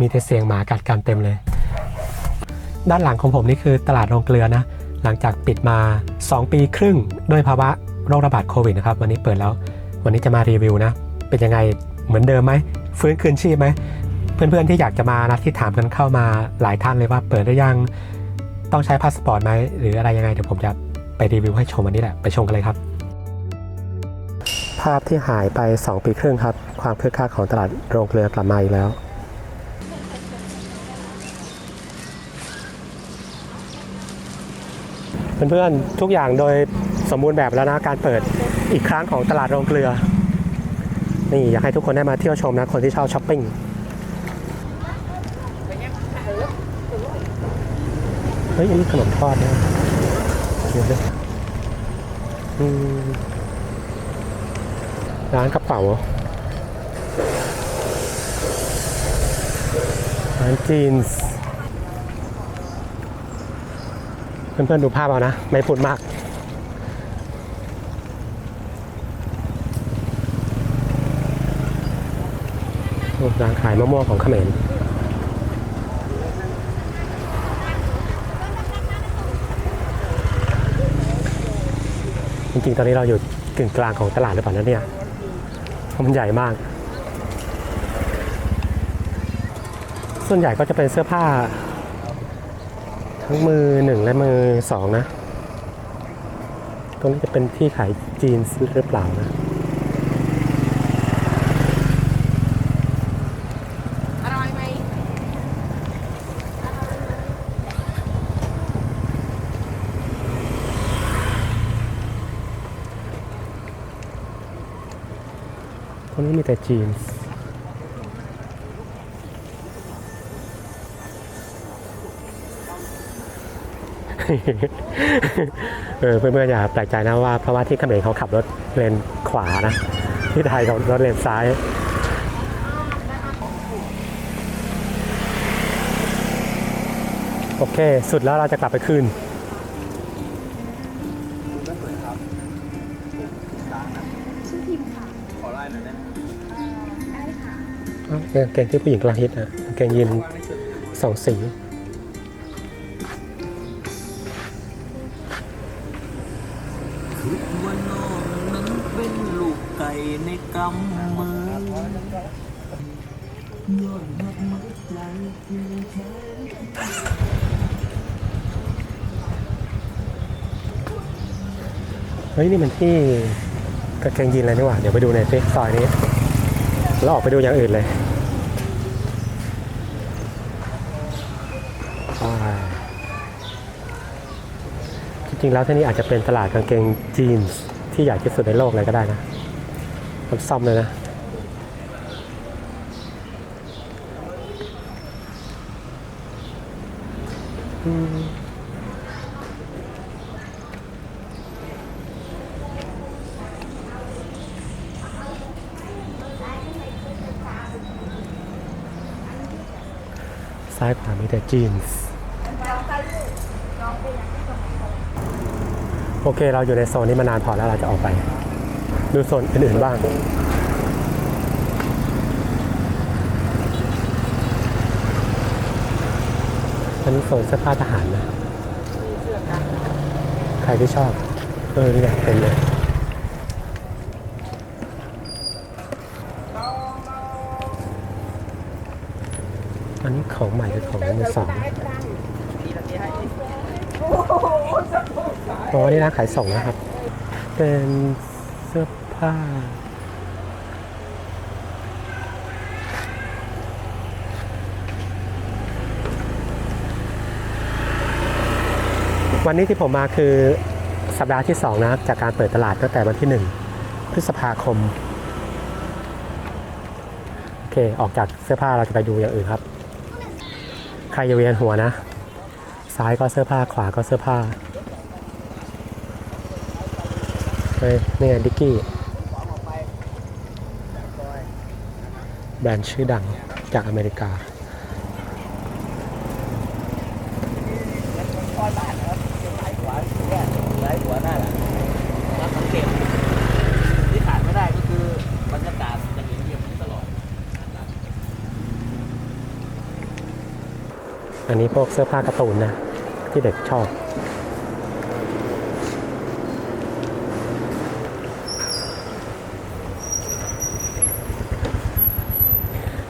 มีแต่เสียงหมากัดกันเต็มเลย ด้านหลังของผมนี่คือตลาดโรงเกลือนะ หลังจากปิดมา 2 ปีครึ่งด้วยภาวะโรคระบาดโควิดนะครับ วันนี้เปิดแล้ว วันนี้จะมารีวิวนะ เป็นยังไงเหมือนเดิมไหม ฟื้นคืนชีพไหม เพื่อนๆที่อยากจะมานะที่ถามกันเข้ามาหลายท่านเลยว่าเปิดได้ยัง ต้องใช้พาสปอร์ตไหมหรืออะไรยังไงเดี๋ยวผมจะไปรีวิวให้ชมวันนี้แหละ ไปชมกันเลยครับ ภาพที่หายไป 2 ปีครึ่งครับ ความคึกคักของตลาดโรงเกลือกลับมาอีกแล้ว เพื่อนๆทุกอย่างโดยสมบูรณ์แบบแล้วนะการเปิดอีกครั้งของตลาดโรงเกลือ นี่อยากให้ทุกคนได้มาเที่ยวชมนะคนที่ชอบช้อปปิ้งเฮ้ยอันนี้ขนมทอดนะเดี๋ยวดิอืมร้านกระเป๋าร้านจีนส์ เพื่อนๆดูภาพเอานะ ไม่พูดมาก ร้านขายมะม่วงของเขมรจริงๆ ตอนนี้เราอยู่กึ่งกลางของตลาดหรือเปล่านะเนี่ยเพราะมันใหญ่มาก ส่วนใหญ่ก็จะเป็นเสื้อผ้า ทั้งมือหนึ่งและมือสองนะ ตรงนี้จะเป็นที่ขายจีนส์หรือเปล่านะอร่อยไหมตรงนี้มีแต่จีนส์ เออเพื่อนๆอย่าแปลกใจนะว่าเพราะว่าที่เขมรเขาขับรถเลนขวานะ ที่ไทยเขารถเลนซ้ายโอเค สุดแล้วเราจะกลับไปคืนอ้าวกางเกงที่ผู้หญิงกำลังฮิตอะกางเกงยีนสองสี ในกำมือยอดหักมัดใจเพียงแค่เฮ้ยนี่มันที่กางเกงยีนอะไรนี่หว่า เดี๋ยวไปดูในเฟซซอยนี้ แล้วออกไปดูอย่างอื่นเลยจริงๆแล้วที่นี่อาจจะเป็นตลาดกางเกงจีนส์ที่ใหญ่ที่สุดในโลกเลยก็ได้นะ ทำซ่อมเลยนะซ้ายขวามีแต่จีนส์โอเค เราอยู่ในโซนนี้มานานพอแล้วเราจะออกไป ดูโซนอื่นๆบ้างอันนี้โซนเสื้อผ้าทหารนะ ใครที่ชอบ เออนี่ไงเป็นเลยอันนี้ของใหม่หรือของมือสองอ๋อนี่ร้านขายส่งนะครับ เป็น วันนี้ที่ผมมาคือสัปดาห์ที่ 2 นะครับ จากการเปิดตลาดตั้งแต่วันที่ 1 พฤษภาคม โอเค ออกจากเสื้อผ้าเราจะไปดูอย่างอื่นครับ ใครจะเวียนหัวนะ ซ้ายก็เสื้อผ้าขวาก็เสื้อผ้าเฮ้ยนี่ไงดิกกี้ แบ รนด์ชื่อดังจากอเมริกาไร้หัวหน้าหลังรับสังเกตที่ขาดไม่ได้ก็คือบรรยากาศจะเงียบๆนี้ตลอดอันนี้พวกเสื้อผ้าการ์ตูนนะ ที่เด็กชอบ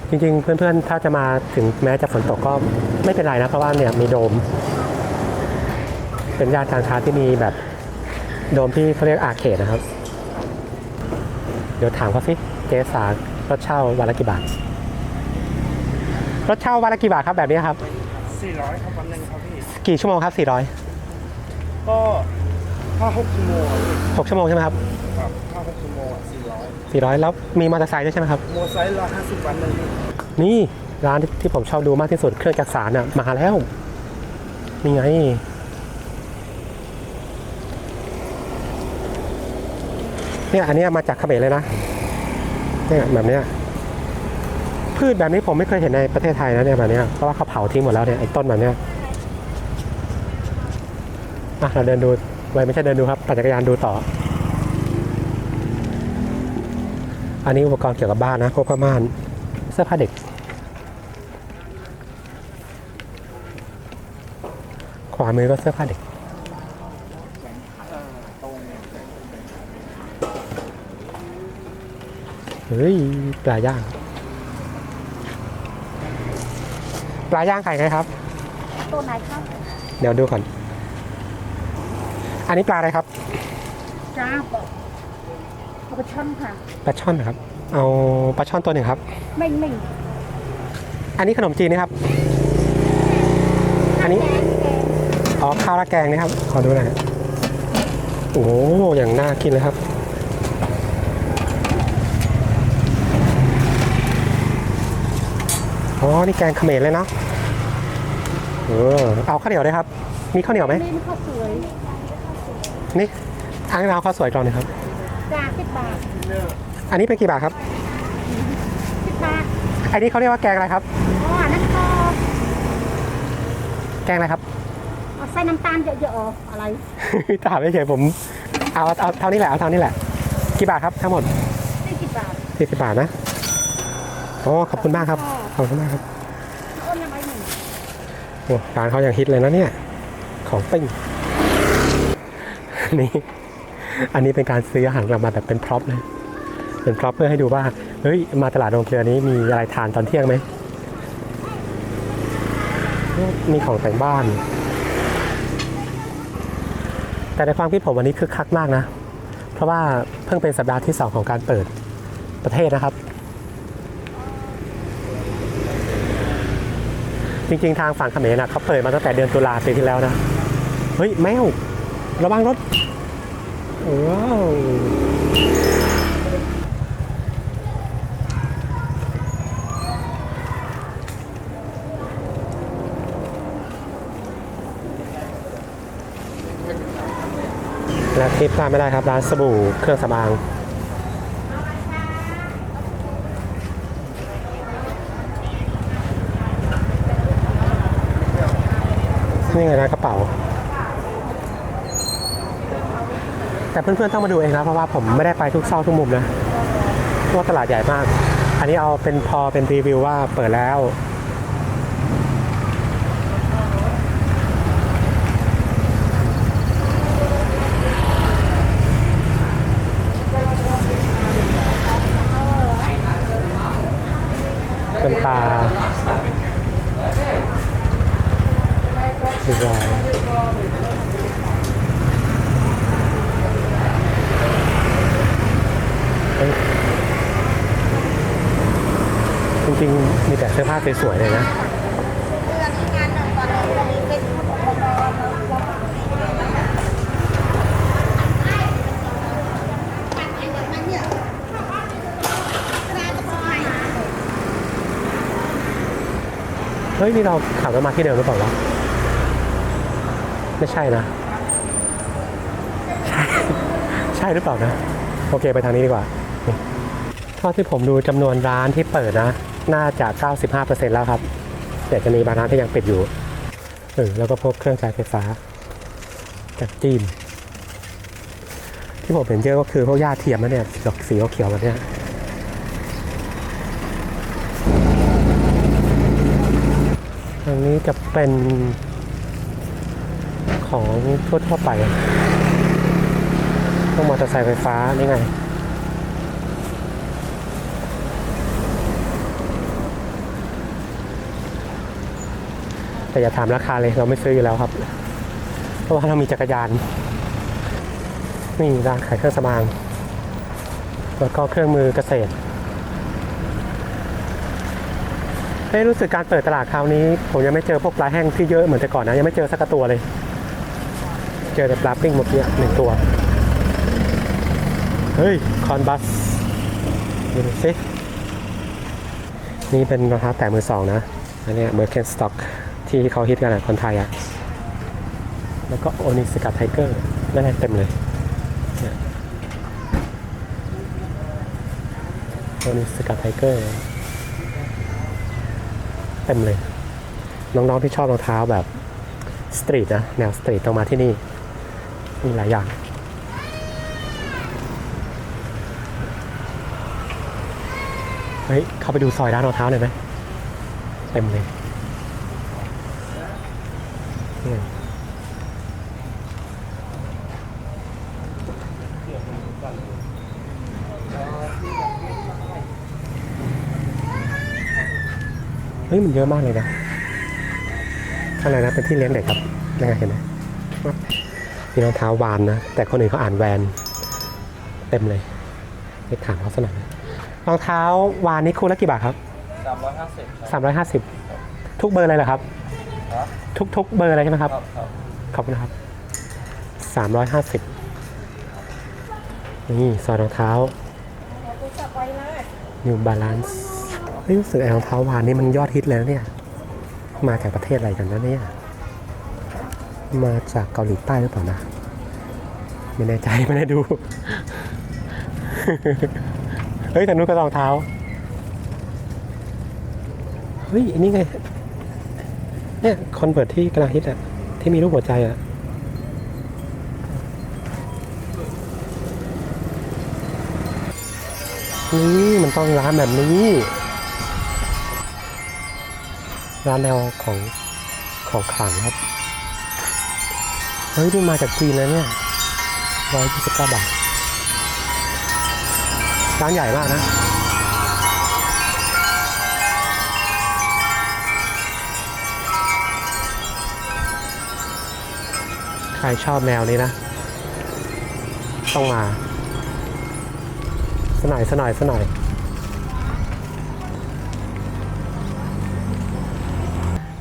จริงๆ เพื่อนๆ ถ้าจะมาถึงแม้จะฝนตกก็ไม่เป็นไรนะ เพราะว่าเนี่ยมีโดม เป็นย่านการค้าที่มีแบบโดมที่เขาเรียกอาร์เคดนะครับ เดี๋ยวถามเขาสิเจสารถเช่าวันละกี่บาท รถเช่าวันละกี่บาทครับแบบนี้ครับ 400ครับวันหนึ่งครับพี่ กี่ชั่วโมงครับก็ถ้า6ชั่วโมงอะพี่400 6ชั่วโมงใช่ไหมครับ ครับถ้า6ชั่วโมงอะ 400 400 แล้วมีมอเตอร์ไซค์ด้วยใช่ไหมครับโมไซค์ละ50วันหนึ่งพี่นี่ร้านที่ที่ผมชอบดูมากที่สุดเครื่องจักรสานอะมาแล้วนี่ไง เนี่ยอันเนี้ยมาจากเขมรเลยนะเนี่ยแบบเนี้ยพืชแบบนี้ผมไม่เคยเห็นในประเทศไทยนะเนี่ยแบบเนี้ยเพราะว่าเขาเผาทิ้งหมดแล้วเนี่ยไอ้ต้นแบบเนี้ยอะเราเดินดูไว้ไม่ใช่เดินดูครับปั่นจักรยานดูต่อ อันนี้อุปกรณ์เกี่ยวกับบ้านนะพวกผ้าม่านเสื้อผ้าเด็ก ขวามือก็เสื้อผ้าเด็ก เฮ้ยปลาย่าง ปลาย่างไข่ไงครับ ตัวไหนครับ เดี๋ยวดูก่อน อันนี้ปลาอะไรครับ จ้าบอก เอาไปช่อนค่ะปลาช่อนนะครับ เอาปลาช่อนตัวหนึ่งครับเม่งเม่งอันนี้ขนมจีนนะครับ อันนี้แกงแกงอ๋อข้าวราดแกงนะครับ ขอดูหน่อยฮะโอ้โหอย่างน่ากินเลยครับ อ๋อ นี่แกงเขมรเลยเนาะเออเอาข้าวเหนียวด้วยครับ มีข้าวเหนียวไหมนี่มันข้าวสวย นี่อันนี้เอาข้าวสวยกล่องหนึงครับ จ้าสิบบาทอันนี้เป็นกี่บาทครับ สิบบาทอันนี้เขาเรียกว่าแกงอะไรครับ อ๋ออันนั้นก็แกงอะไรครับ เอาใส่น้ำตาลเยอะๆอ๋ออะไร ถามไม่เฉยๆผมเอาเอาเท่านี้แหละเอาเท่านี้แหละ กี่บาทครับทั้งหมดสี่สิบบาทสี่สิบบาทนะอ๋อขอบคุณมากครับขอบคุณมากครับเอาน้ำไอ้หนึ่งโอ้ร้านเขายังฮิตเลยนะเนี่ย ของปิ้งนี่ อันนี้เป็นการซื้ออาหารกลับมาแบบเป็นพร็อพนะเป็นพร็อพเพื่อให้ดูว่าเฮ้ยมาตลาดโรงเกลือนี้มีอะไรทานตอนเที่ยงไหมมีของแต่งบ้าน แต่ในความคิดผมวันนี้คึกคักมากนะ เพราะว่าเพิ่งเป็นสัปดาห์ที่สองของการเปิดประเทศนะครับ จริงๆทางฝั่งเขมรนะเขาเปิดมาตั้งแต่เดือนตุลาปีที่แล้วนะ เฮ้ย แมว ระวังรถ ว้าวและที่พลาดไม่ได้ครับ ร้านสบู่เครื่องสำอางนี่ไงนะกระเป๋า แต่เพื่อนๆต้องมาดูเองนะเพราะว่าผมไม่ได้ไปทุกซอกทุกมุมนะเพราะว่าตลาดใหญ่มาก อันนี้เอาเป็นพอเป็นรีวิวว่าเปิดแล้ว เป็นปลาดีไซน์เฮ้ยจริงๆ มีแต่เสื้อผ้าสวยๆเลยนะเฮ้ย นี่เราขับรถมาที่เดิมหรือเปล่าวะไม่ใช่นะ ใช่ ใช่หรือเปล่านะ โอเคไปทางนี้ดีกว่าเท่าที่ผมดูจำนวนร้านที่เปิดนะ น่าจะ 95%แล้วครับ แต่จะมีบางร้านที่ยังปิดอยู่เออแล้วก็พวกเครื่องใช้ไฟฟ้า จากจีน ที่ผมเห็นเยอะก็คือพวกหญ้าเทียมนะเนี่ยสีสีเขียวๆแบบเนี้ยทางนี้นี้จะเป็นของทั่วๆไปพวกมอเตอร์ไซค์ไฟฟ้านี่ไง แต่อย่าถามราคาเลยเราไม่ซื้ออยู่แล้วครับ เพราะว่าเรามีจักรยานนี่ร้านขายเครื่องสำอางแล้วก็เครื่องมือเกษตรเฮ้รู้สึกการเปิดตลาดคราวนี้ ผมยังไม่เจอพวกปลาแห้งที่เยอะเหมือนแต่ก่อนนะ ยังไม่เจอสักตัวเลย เจอแต่ปลาปิ้งหมดเนี่ยหนึ่งตัว เฮ้ย คอนบัสดูสินี่เป็นรองเท้าแตะมือสองนะ อันนี้เมอร์เคนสต็อก ที่เขาฮิตกันอะคนไทยอะแล้วก็โอนิสกัดไทเกอร์นั่นไงเต็มเลยเนี่ยโอนิสกัดไทเกอร์เต็มเลย น้องๆที่ชอบรองเท้าแบบสตรีทนะ แนวสตรีทต้องมาที่นี่ มีหลายอย่างเฮ้ยเข้าไปดูซอยร้านรองเท้าหน่อยไหมเต็มเลย นี่ไงเฮ้ยมันเยอะมากเลยนะข้างในนะเป็นที่เลี้ยงเด็กครับยังไงเห็นไหมมีรองเท้าวานนะ แต่คนอื่นเขาอ่านแวน เต็มเลยไปถามเขาสักหน่อยนะรองเท้าวานนี้คู่ละกี่บาทครับสามร้อยห้าสิบสามร้อยห้าสิบทุกเบอร์เลยเหรอครับครับ ทุกทุกเบอร์เลยใช่ไหมครับครับครับ ขอบคุณครับสามร้อยห้าสิบนี่ซอยรองเท้า New Balance เฮ้ยรู้สึกไอ้รองเท้าวานนี่มันยอดฮิตเลยนะเนี่ย มาจากประเทศอะไรกันนะเนี่ย มาจากเกาหลีใต้หรือเปล่านะ ไม่แน่ใจไม่ได้ดู เฮ้ยแต่นู้นก็รองเท้า เฮ้ยอันนี้ไง เนี่ยคอนเวิร์ตที่กำลังฮิตอะที่มีรูปหัวใจอะนี่มันต้องร้านแบบนี้ ร้านแนวของของขลังครับ เฮ้ยนี่มาจากจีนเลยเนี่ยร้อยยี่สิบเก้าบาทร้านใหญ่มากนะ รชอบแนวนี้นะ ต้องมาสกหน่อยสกหน่อยสกหน่อย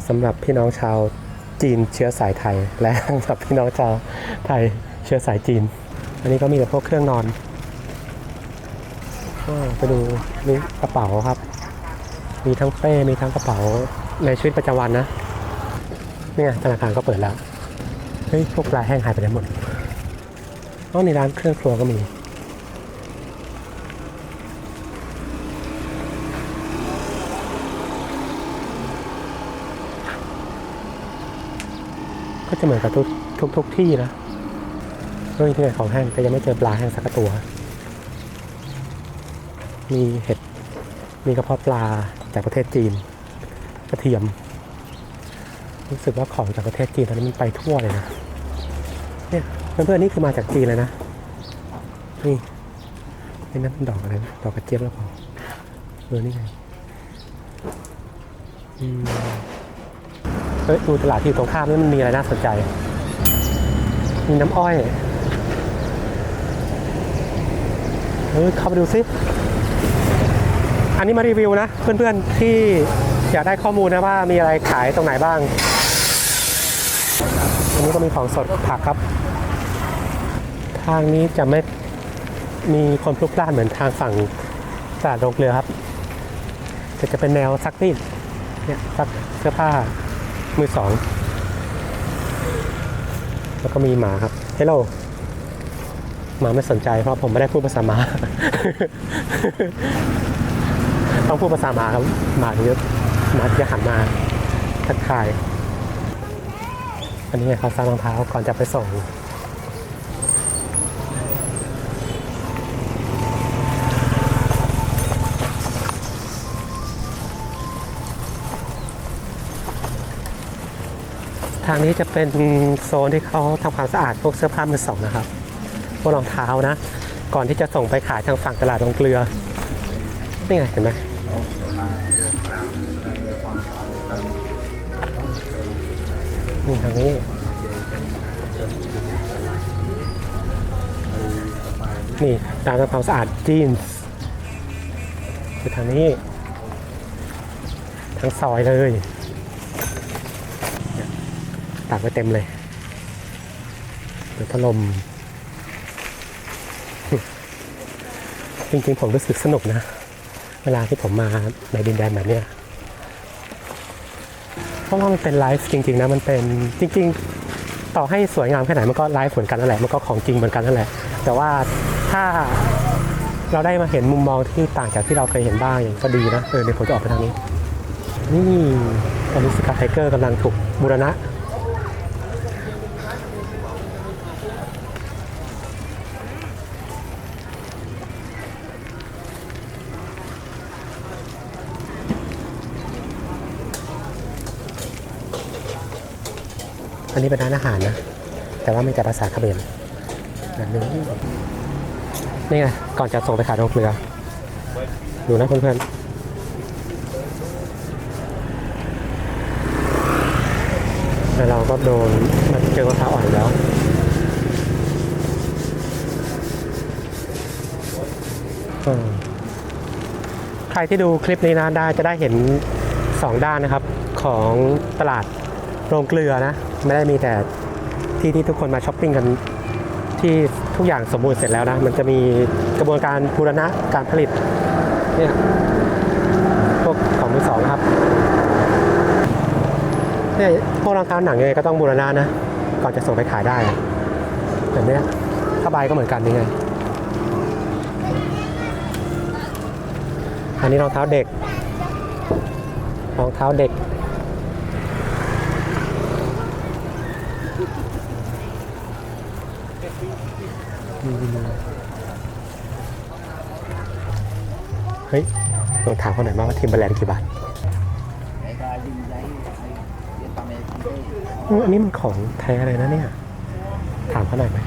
สำหรับพี่น้องชาวจีนเชื้อสายไทย และสำหรับพี่น้องชาวไทยเชื้อสายจีน อันนี้ก็มีแต่พวกเครื่องนอนอไปดูนี่กระเป๋าครับ มีทั้งเป้ มีทั้งกระเป๋าในชีวิตประจำวันนะ เนี่ยธนาคารก็เปิดแล้ว ฮ้ยพวกปลาแห้งหายไปไหนหมดอ๋อในร้านเครื่องครัวก็มีก็จะเหมือนกับทุกทุกทุกที่นะเฮ้ยที่ไหนของแห้งแต่ยังไม่เจอปลาแห้งสักตัว มีเห็ด มีกระเพาะปลาจากประเทศจีน กระเทียม รู้สึกว่าของจากประเทศจีนตอนนี้มันไปทั่วเลยนะ เนี่ยเพื่อนๆนี่คือมาจากจีนเลยนะ นี่นี่นั่นเป็นดอกอะไรนะดอกกระเจี๊ยบหรือเปล่าเออนี่ไงเฮ้ยดูตลาดที่อยู่ตรงข้ามนี่มันมีอะไรน่าสนใจ มีน้ำอ้อยเฮ้ยเข้าไปดูสิอันนี้มารีวิวนะ เพื่อนๆที่อยากได้ข้อมูลนะว่ามีอะไรขายตรงไหนบ้างอันนี้ก็มีของสดผักครับ ทางนี้จะไม่มีคนพลุกพล่านเหมือนทางฝั่งตลาดโรงเกลือครับแต่จะเป็นแนวซักรีดเนี่ยซักเสื้อผ้ามือสอง แล้วก็มีหมาครับเฮลโลหมาไม่สนใจเพราะผมไม่ได้พูดภาษาหมา ต้องพูดภาษาหมาครับ หมาถึงจะหมาจะหันมาทักทาย อันนี้เขาซักรองเท้าก่อนจะไปส่งางนี้จะเป็นโซนที่เขาทำความสะอาดพวกเสื้อผ้ามือสองนะครับ พวกรองเท้านะ ก่อนที่จะส่งไปขายทางฝั่งตลาดลงเกลือ นี่ไงเห็นไหมนี่ทางนี้ นี่ร้านทำความสะอาดจีนส์คือทางนี้ ทั้งซอยเลยากไว้เต็มเลยเดี๋ยวถล่มจริงๆผมรู้สึกสนุกนะ เวลาที่ผมมาในดินแดนแบบเนี้ยเพราะว่ามันเป็นไลฟ์จริง ๆ นะมันเป็นจริง ๆ ต่อให้สวยงามแค่ไหนมันก็ไลฟ์เหมือนกันนั่นแหละมันก็ของจริงเหมือนกันนั่นแหละ แต่ว่าถ้าเราได้มาเห็นมุมมองที่ต่างจากที่เราเคยเห็นบ้างอย่างก็ดีนะเออเดี๋ยวผมจะออกไปทางนี้ นี่ตอนนี้สกาไทเกอร์กำลังถูกบูรณะ อันนี้เป็นร้านอาหารนะ แต่ว่าไม่แต่ภาษาเขมรแบบนี้นี่ไง ก่อนจะส่งไปขายโรงเกลือ ดูนะเพื่อนๆแล้วเราก็โดนมันเจอมะพร้าวอ่อนแล้วใครที่ดูคลิปนี้นะได้จะได้เห็นสองด้านนะครับ ของตลาดโรงเกลือนะ ไม่ได้มีแต่ที่ที่ทุกคนมาช้อปปิ้งกันที่ทุกอย่างสมบูรณ์เสร็จแล้วนะ มันจะมีกระบวนการบูรณะการผลิตเนี่ยพวกของมือสองนะครับเนี่ยพวกรองเท้าหนังยังไงก็ต้องบูรณะนะ ก่อนจะส่งไปขายได้แบบนี้ยผ้าใบก็เหมือนกันนี่ไง อันนี้รองเท้าเด็ก รองเท้าเด็ก เฮ้ยลองถามเขาหน่อยว่าทีมแบรนด์กี่บาทอืมอันนี้มันของแท้เลยนะเนี่ย ถามเขาหน่อยไหม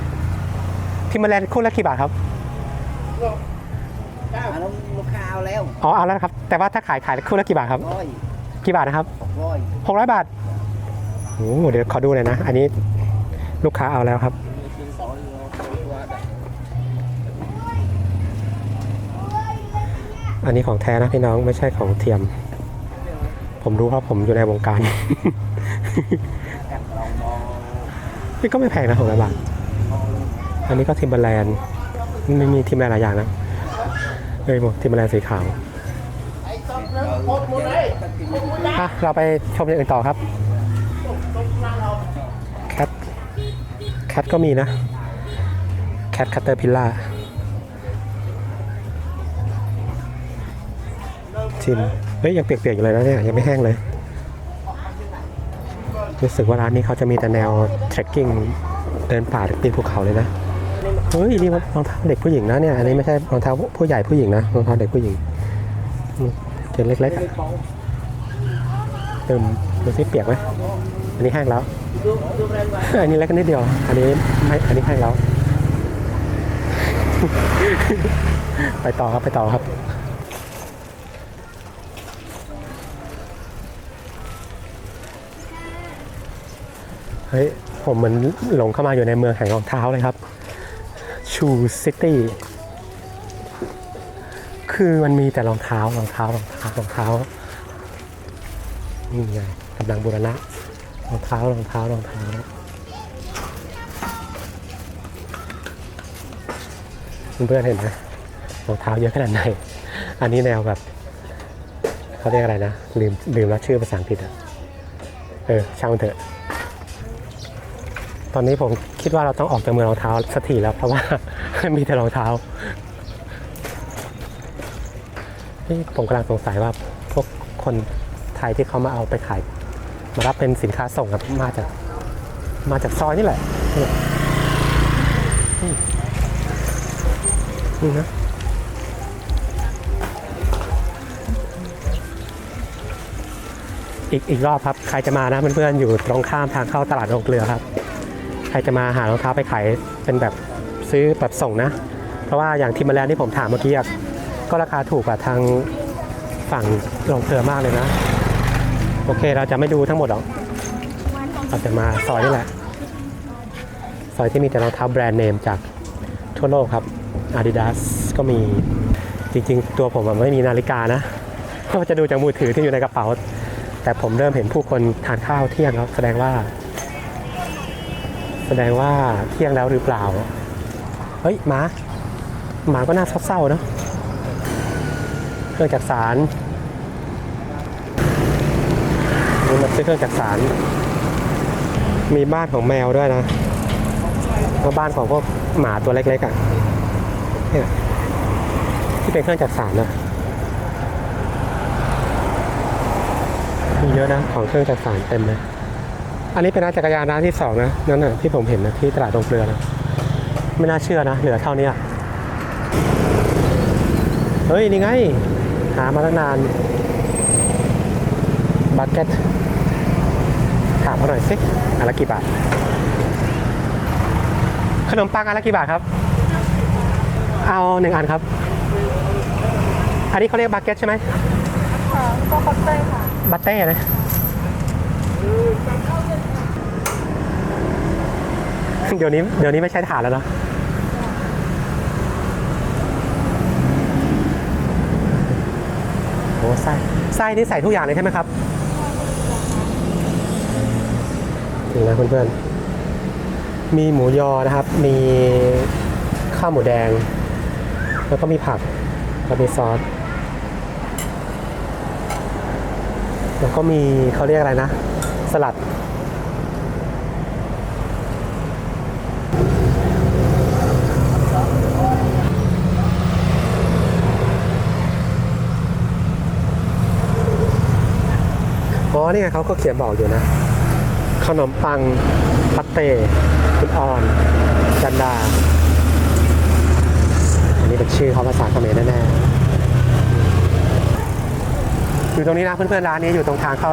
ทีมแบรนด์คู่ละกี่บาทครับอันนั้นลูกค้าเอาแล้วอ๋อเอาแล้วนะครับ แต่ว่าถ้าขายขายคู่ละกี่บาทครับ ร้อยกี่บาทนะครับ ร้อยหกร้อยบาท โอ้โหเดี๋ยวขอดูหน่อยนะ อันนี้ลูกค้าเอาแล้วครับ อันนี้ของแท้นะพี่น้องไม่ใช่ของเทียม ผมรู้เพราะผมอยู่ในวงการ นี่ก็ไม่แพงนะหกร้อยบาท อันนี้ก็ทิมเบอร์แลนด์ไม่มีทิมเบอร์แลนด์หลายอย่างนะเอ้ยหมดทิมเบอร์แลนด์สีขาวอะเราไปชมอย่างอื่นต่อครับ แคท แคทก็มีนะ แคทคัตเตอร์พิลล่า ชิม เฮ้ยยังเปียกๆอยู่เลยนะเนี่ยยังไม่แห้งเลย รู้สึกว่าร้านนี้เขาจะมีแต่แนว trekking เดินป่าปีนภูเขาเลยนะ เฮ้ยนี่มันรองเท้าเด็กผู้หญิงนะเนี่ย อันนี้ไม่ใช่รองเท้าผู้ใหญ่ผู้หญิงนะรองเท้าเด็กผู้หญิงอืมเจนเล็กๆอะเติมดูสิเปียกไหมอันนี้แห้งแล้ว อันนี้เล็กนิดเดียว อันนี้ไม่ อันนี้แห้งแล้ว ไปต่อครับ ไปต่อครับ เฮ้ย ผมเหมือนหลงเข้ามาอยู่ในเมืองแห่งรองเท้าเลยครับ ชูซิตี้ คือมันมีแต่รองเท้ารองเท้ารองเท้ารองเท้า นี่ไงกำลังบูรณะ รองเท้ารองเท้ารองเท้า เพื่อนเห็นไหมรองเท้าเยอะขนาดไหน อันนี้แนวแบบเขาเรียกอะไรนะ ลืมลืมแล้วชื่อภาษาอังกฤษอะเออช่างเถอะ ตอนนี้ผมคิดว่าเราต้องออกจากเมืองรองเท้าสักทีแล้วเพราะว่า มีแต่รองเท้านี่ผมกำลังสงสัยว่าพวกคนไทยที่เขามาเอาไปขาย มารับเป็นสินค้าส่งครับมาจากมาจากซอยนี่แหละนี่นี่นี่นะอีกอีกรอบครับ ใครจะมานะเพื่อนๆอยู่ตรงข้ามทางเข้าตลาดโรงเกลือครับ ใครจะมาหารองเท้าไปขายเป็นแบบซื้อแบบส่งนะ เพราะว่าอย่างทิมเบอร์แลนด์ที่ผมถามเมื่อกี้ก็ราคาถูกกว่าทางฝั่งโรงเกลือมากเลยนะ โอเคเราจะไม่ดูทั้งหมดหรอกเราจะมาซอยนี่แหละ ซอยที่มีแต่รองเท้าแบรนด์เนมจากทั่วโลกครับ Adidas ก็มีจริงๆ ตัวผมไม่มีนาฬิกานะก็จะดูจากมือถือที่อยู่ในกระเป๋า แต่ผมเริ่มเห็นผู้คนทานข้าวเที่ยงครับแสดงว่า แสดงว่าเที่ยงแล้วหรือเปล่า เฮ้ยหมาหมาก็น่าเศร้าๆเนะเครื่องจักรสารนี่มันซื้อเครื่องจักรสาร มีบ้านของแมวด้วยนะแล้วบ้านของพวกหมาตัวเล็กๆอะเนี่ยที่เป็นเครื่องจักรสารนะมีเยอะนะของเครื่องจักรสารเต็มเลย อันนี้เป็นร้านจักรยานร้านที่สองนะนั่นน่ะที่ผมเห็นนะที่ตลาดตรงเกลือนะไม่น่าเชื่อนะ เหลือเท่านี้อะเฮ้ย นี่ไง หามาตั้งนานบัตเก็ตถามเขาหน่อยสิอันละกี่บาท ขนมปังอันละกี่บาทครับ เอาหนึ่งอันครับ อันนี้เขาเรียกบักเก็ตใช่ไหมค่ะก็คอปเตอร์ค่ะบัตเต้นะ เดี๋ยวนี้เดี๋ยวนี้ไม่ใช้ถ่านแล้วเนอะโอ้ไส้ไส้นี่ใส่ทุกอย่างเลยใช่ไหมครับถึงแล้วเพื่อนๆมีหมูยอนะครับ มีข้าวหมูแดง แล้วก็มีผักแล้วมีซอสแล้วก็มีเขาเรียกอะไรนะ สลัด นี่ไงเขาก็เขียนบอกอยู่นะ ขนมปังปัตเต้คุณออนจันดา อันนี้เป็นชื่อเขาภาษาเขมรแน่ๆอยู่ตรงนี้นะเพื่อนๆร้านนี้อยู่ตรงทางเข้า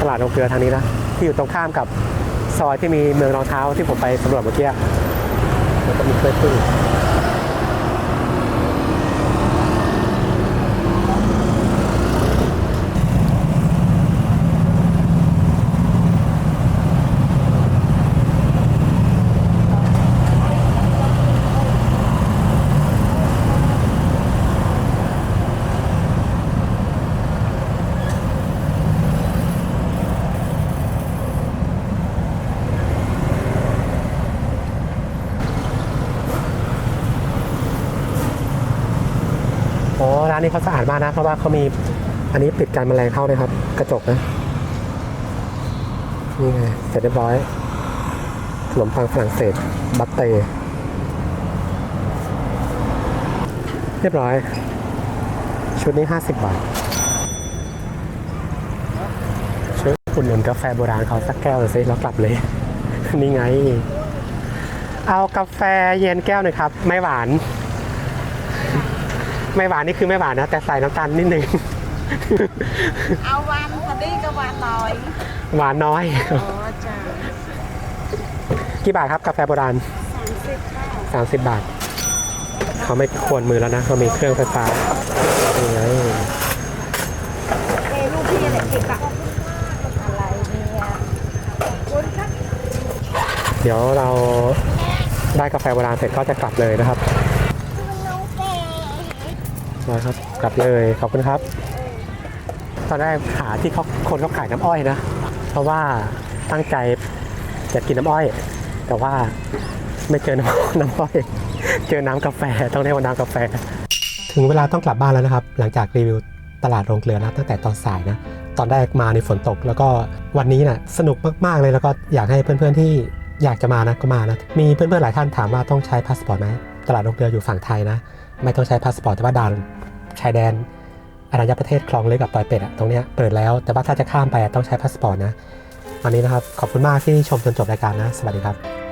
ตลาดโรงเกลือทางนี้นะที่อยู่ตรงข้ามกับซอยที่มีเมืองรองเท้าที่ผมไปสำรวจเมื่อกี้แล้วก็มีกล้วยพึ่ง นี้เขาสะอาดมากนะ เพราะว่าเขามีอันนี้ปิดการแมลงเข้าเลยครับ กระจกนะ นี่ไง เสร็จเรียบร้อยขนมปังฝรั่งเศส บัตเต้เรียบร้อย ชุดนี้ 50 บาทช่วยอุดหนุนกาแฟโบราณเขาสักแก้วเลยสิแล้วกลับเลย นี่ไง เอากาแฟเย็นแก้วหน่อยครับ ไม่หวาน ไม่หวานนี่คือไม่หวานนะ แต่ใส่น้ำตาลนิดนึง เอาวันพอดีก็วันหน่อยหวานน้อย อ๋อจ้ากี่บาทครับกาแฟโบราณ สามสิบค่ะ30 บาท เขาไม่ควรมือแล้วนะเขามีเครื่องไฟฟ้านี่ไงเอ้ลูกพี่อะไรเก็บอะอะไรเนี่ยคุณครับ เดี๋ยวเราได้กาแฟโบราณเสร็จก็จะกลับเลยนะครับน้องแก่ มาครับกลับเลยขอบคุณครับ ตอนแรกหาที่เขาคนเขาขายน้ำอ้อยนะ เพราะว่าตั้งใจจะกินน้ำอ้อย แต่ว่าไม่เจอน้ำน้ำอ้อย เจอน้ำกาแฟต้องเรียกว่าน้ำกาแฟ ถึงเวลาต้องกลับบ้านแล้วนะครับ หลังจากรีวิวตลาดโรงเกลือนะตั้งแต่ตอนสายนะตอนแรกมาในฝนตก แล้วก็วันนี้นะ่ะสนุกมากๆเลยแล้วก็อยากให้เพื่อนๆที่อยากจะมานะก็มานะมีเพื่อนๆหลายท่านถามว่าต้องใช้พาสปอร์ตไหมตลาดโรงเกลืออยู่ฝั่งไทยนะ ไม่ต้องใช้พาสปอร์ตแต่ว่าด่านชายแดนอรัญญประเทศคลองเล็กกับปอยเป็ดอะตรงเนี้ยเปิดแล้วแต่ว่าถ้าจะข้ามไปอะต้องใช้พาสปอร์ตนะวันนี้นะครับขอบคุณมากที่ชมจนจบรายการนะ สวัสดีครับ